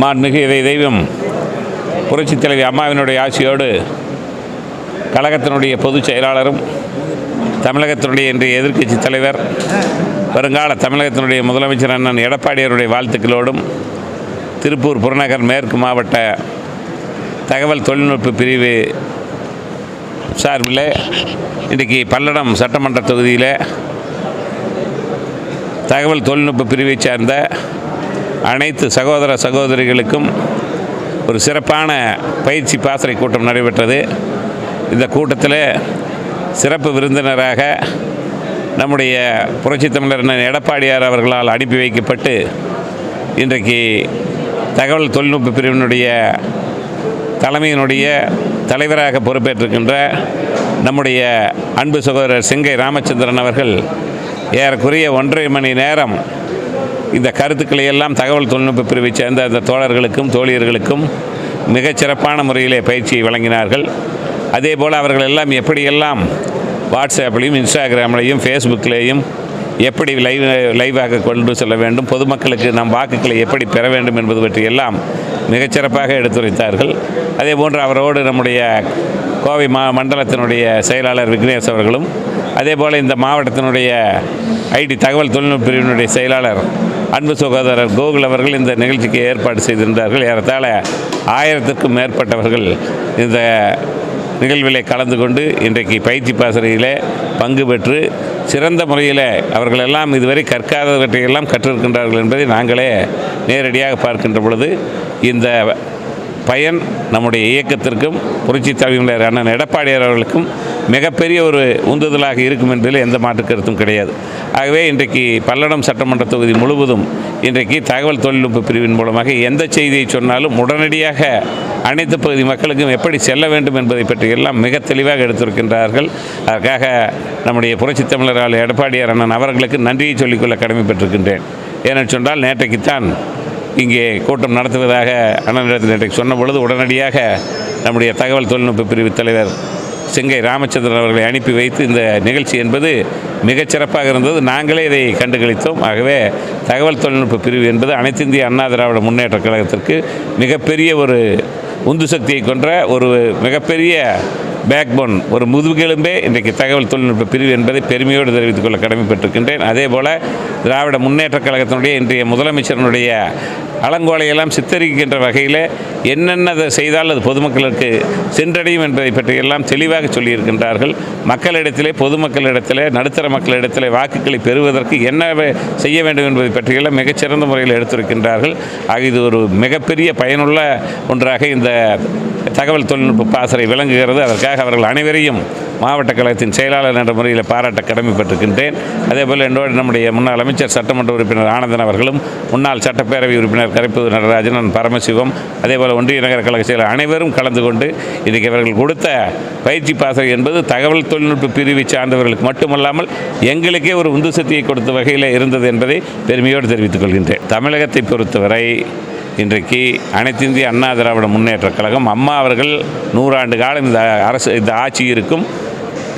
மாண்மிகு இறை தெய்வம் புரட்சித் தலைவி அம்மாவினுடைய ஆட்சியோடு கழகத்தினுடைய பொதுச் செயலாளரும் தமிழகத்தினுடைய இன்றைய எதிர்க்கட்சி தலைவர் வருங்கால தமிழகத்தினுடைய முதலமைச்சர் அண்ணன் எடப்பாடியாருடைய வாழ்த்துக்களோடும் திருப்பூர் புறநகர் மேற்கு மாவட்ட தகவல் தொழில்நுட்ப பிரிவு சார்பில் இன்றைக்கி பல்லடம் சட்டமன்ற தொகுதியில் தகவல் தொழில்நுட்ப பிரிவை சார்ந்த அனைத்து சகோதர சகோதரிகளுக்கும் ஒரு சிறப்பான பயிற்சி பாசறை கூட்டம் நடைபெற்றது. இந்த கூட்டத்தில் சிறப்பு விருந்தினராக நம்முடைய புரட்சி தமிழர் எடப்பாடியார் அவர்களால் அனுப்பி வைக்கப்பட்டு இன்றைக்கு தகவல் தொழில்நுட்ப பிரிவினுடைய தலைமையினுடைய தலைவராக பொறுப்பேற்றிருக்கின்ற நம்முடைய அன்பு சகோதரர் சிங்கை ராமச்சந்திரன் அவர்கள் ஏறக்குறைய ஒன்றரை மணி நேரம் இந்த கருத்துக்களை எல்லாம் தகவல் தொழில்நுட்ப பிரிவை சேர்ந்த அந்த தோழர்களுக்கும் தோழியர்களுக்கும் மிகச்சிறப்பான முறையிலே பயிற்சியை வழங்கினார்கள். அதே போல் அவர்கள் எல்லாம் எப்படியெல்லாம் வாட்ஸ்அப்லேயும் இன்ஸ்டாகிராம்லேயும் ஃபேஸ்புக்லேயும் எப்படி லைவ் லைவாக கொண்டு செல்ல வேண்டும் பொதுமக்களுக்கு நம் வாக்குகளை எப்படி பெற வேண்டும் என்பது பற்றி எல்லாம் மிகச்சிறப்பாக எடுத்துரைத்தார்கள். அதே போன்று அவரோடு நம்முடைய கோவை மா மண்டலத்தினுடைய செயலாளர் விக்னேஷ் அவர்களும் அதே போல் இந்த மாவட்டத்தினுடைய ஐடி தகவல் தொழில்நுட்ப பிரிவினுடைய செயலாளர் அன்பு சகோதரர் கோகுல் அவர்கள் இந்த நிகழ்ச்சிக்கு ஏற்பாடு செய்திருந்தார்கள். ஏறத்தாழ ஆயிரத்திற்கும் மேற்பட்டவர்கள் இந்த நிகழ்விலே கலந்து கொண்டு இன்றைக்கு பயிற்சி பாசறையில் பங்கு பெற்று சிறந்த முறையில் அவர்கள் எல்லாம் இதுவரை கற்காதவற்றையெல்லாம் கற்றிருக்கின்றார்கள் என்பதை நாங்களே நேரடியாக பார்க்கின்ற பொழுது இந்த பயன் நம்முடைய இயக்கத்திற்கும் புரட்சி தலைவர் அண்ணன் எடப்பாடியார் அவர்களுக்கும் மிகப்பெரிய ஒரு உந்துதலாக இருக்கும் என்பதில் எந்த மாற்று கருத்தும் கிடையாது. ஆகவே இன்றைக்கு பல்லடம் சட்டமன்ற தொகுதி முழுவதும் இன்றைக்கு தகவல் தொழில்நுட்ப பிரிவின் மூலமாக எந்த செய்தியை சொன்னாலும் உடனடியாக அனைத்து பகுதி மக்களுக்கும் எப்படி செல்ல வேண்டும் என்பதை பற்றி எல்லாம் மிக தெளிவாக எடுத்திருக்கின்றார்கள். அதற்காக நம்முடைய புரட்சித் தமிழர் எடப்பாடியார் அண்ணன் அவர்களுக்கு நன்றியை சொல்லிக்கொள்ள கடமைப்பட்டிருக்கின்றேன். ஏனென்று சொன்னால் நேற்றைக்குத்தான் இங்கே கூட்டம் நடத்துவதாக அண்ணனிடத்தில் நேற்றைக்கு சொன்ன பொழுது உடனடியாக நம்முடைய தகவல் தொழில்நுட்ப பிரிவு தலைவர் செங்கை ராமச்சந்திரன் அவர்களை அனுப்பி வைத்து இந்த நிகழ்ச்சி என்பது மிகச்சிறப்பாக இருந்தது. நாங்களே இதை கண்டுகளித்தோம். ஆகவே தகவல் தொழில்நுட்ப பிரிவு என்பது அனைத்து இந்திய அண்ணா திராவிட முன்னேற்ற கழகத்திற்கு மிகப்பெரிய ஒரு உந்து சக்தியை கொன்ற ஒரு மிகப்பெரிய பேக்போன் ஒரு முதுகெலும்பே இன்றைக்கு தகவல் தொழில்நுட்ப பிரிவு என்பதை பெருமையோடு தெரிவித்துக் கொள்ள கடமைப்பட்டிருக்கின்றேன். அதே போல் திராவிட முன்னேற்றக் கழகத்தினுடைய இன்றைய முதலமைச்சரினுடைய அலங்கோலையெல்லாம் சித்தரிக்கின்ற வகையில் என்னென்ன செய்தால் அது பொதுமக்களுக்கு சென்றடையும் என்பதை பற்றியெல்லாம் தெளிவாக சொல்லியிருக்கின்றார்கள். மக்களிடத்திலே பொதுமக்களிடத்திலே நடுத்தர மக்களிடத்திலே வாக்குகளை பெறுவதற்கு என்ன செய்ய வேண்டும் என்பதை பற்றியெல்லாம் மிகச்சிறந்த முறையில் எடுத்திருக்கின்றார்கள். ஆக இது ஒரு மிகப்பெரிய பயனுள்ள ஒன்றாக இந்த தகவல் தொழில்நுட்ப பாசறை விளங்குகிறது. அதற்காக அவர்கள் அனைவரையும் மாவட்ட கழகத்தின் செயலாளர் என்ற முறையில் பாராட்ட கடமைப்பட்டிருக்கின்றேன். அதேபோல் என்னோடு நம்முடைய முன்னாள் அமைச்சர் சட்டமன்ற உறுப்பினர் ஆனந்தன் அவர்களும் முன்னாள் சட்டப்பேரவை உறுப்பினர் கரைப்பூர் நடராஜன் பரமசிவம் அதேபோல் ஒன்றிய நகர கழக செயலர் அனைவரும் கலந்து கொண்டு இன்றைக்கு அவர்கள் கொடுத்த பயிற்சி பாசறை என்பது தகவல் தொழில்நுட்ப பிரிவை சார்ந்தவர்களுக்கு மட்டுமல்லாமல் எங்களுக்கே ஒரு உந்து சக்தியை கொடுத்த வகையில் இருந்தது என்பதை பெருமையோடு தெரிவித்துக் கொள்கின்றேன். தமிழகத்தை பொறுத்தவரை இன்றைக்கு அனைத்து இந்திய அண்ணா திராவிட முன்னேற்றக் கழகம் அம்மா அவர்கள் நூறாண்டு காலம் இந்த அரசு இந்த ஆட்சி இருக்கும்.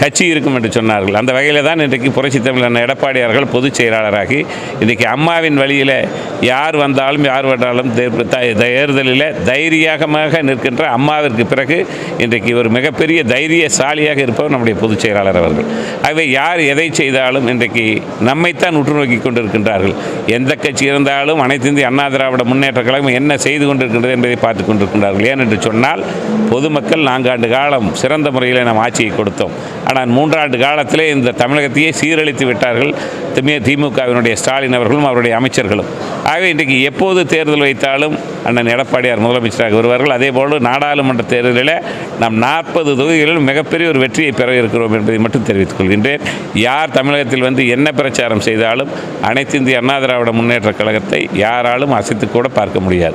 கட்சி இருக்கும் என்று சொன்னார்கள். அந்த வகையில் தான் இன்றைக்கு புரட்சி தமிழன் எடப்பாடி அவர்கள் பொதுச் செயலாளராகி இன்றைக்கு அம்மாவின் வழியில் யார் வந்தாலும் யார் வந்தாலும் த- தேர்தலில் தைரியமாக நிற்கின்ற அம்மாவிற்கு பிறகு இன்றைக்கு ஒரு மிகப்பெரிய தைரியசாலியாக இருப்பவர் நம்முடைய பொதுச் செயலாளர் அவர்கள். ஆகவே யார் எதை செய்தாலும் இன்றைக்கு நம்மைத்தான் உற்று நோக்கி கொண்டிருக்கின்றார்கள். எந்த கட்சி இருந்தாலும் அனைத்து இந்திய அண்ணா திராவிட முன்னேற்ற கழகம் என்ன செய்து கொண்டிருக்கின்றது என்பதை பார்த்து கொண்டிருக்கின்றார்கள். ஏனென்று சொன்னால் பொதுமக்கள் நான்காண்டு காலம் சிறந்த முறையில் நாம் ஆட்சியை கொடுத்தோம். ஆனால் மூன்றாண்டு காலத்திலே இந்த தமிழகத்தையே சீரழித்து விட்டார்கள் திமு- திமுகவினுடைய ஸ்டாலின் அவர்களும் அவருடைய அமைச்சர்களும். ஆகவே இன்றைக்கு எப்போது தேர்தல் வைத்தாலும் அண்ணன் எடப்பாடியார் முதலமைச்சராக வருவார்கள். அதேபோல் நாடாளுமன்ற தேர்தலில் நாம் நாற்பது தொகுதிகளில் மிகப்பெரிய ஒரு வெற்றியை பெற இருக்கிறோம் என்பதை மட்டும் தெரிவித்துக் கொள்கின்றேன். யார் தமிழகத்தில் வந்து என்ன பிரச்சாரம் செய்தாலும் அனைத்து இந்திய அண்ணா திராவிட முன்னேற்ற கழகத்தை யாராலும் அசைத்து கூட பார்க்க முடியாது.